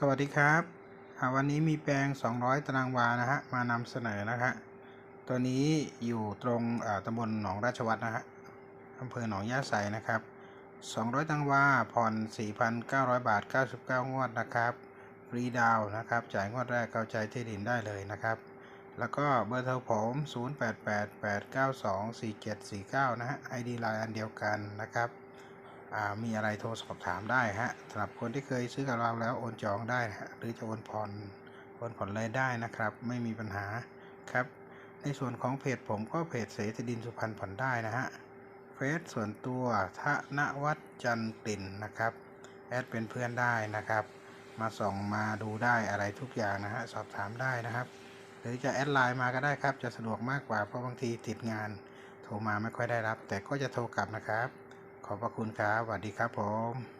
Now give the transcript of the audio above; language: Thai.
สวัสดีครับวันนี้มีแปลง 200 ตารางวานะฮะมานำเสนอนะฮะตัวนี้อยู่ตรงตำบลหนองราชวัฒนะฮะอำเภอหนองยาไสนะครับ 200 ตารางวาผ่อน 4,900 บาท 99 งวดนะครับฟรีดาวนะครับ จ่ายงวดแรกเข้าใจที่ดินได้เลยนะครับ แล้วก็เบอร์โทรผม 0888924749 นะฮะ ID ไลน์อันเดียวกันนะครับ มีอะไรโทรสอบถามได้ฮะสำหรับคนที่เคยซื้อกับเราแล้วโอนจองได้ฮะหรือจะโอนผ่อนโอนผ่อนเลยได้นะครับ ไม่มีปัญหาครับ ในส่วนของเพจผมก็เพจเสถดินสุพรรณผ่อนได้นะฮะเฟซส่วนตัวธนวัฒน์จันตินนะครับแอดเป็นเพื่อนได้นะครับ มาส่องมาดูได้อะไรทุกอย่างนะฮะสอบถามได้นะครับ หรือจะแอดไลน์มาก็ได้ครับ จะสะดวกมากกว่าเพราะบางทีติดงาน โทรมาไม่ค่อยได้รับ แต่ก็จะโทรกลับนะครับ ขอบพระคุณครับสวัสดีครับผม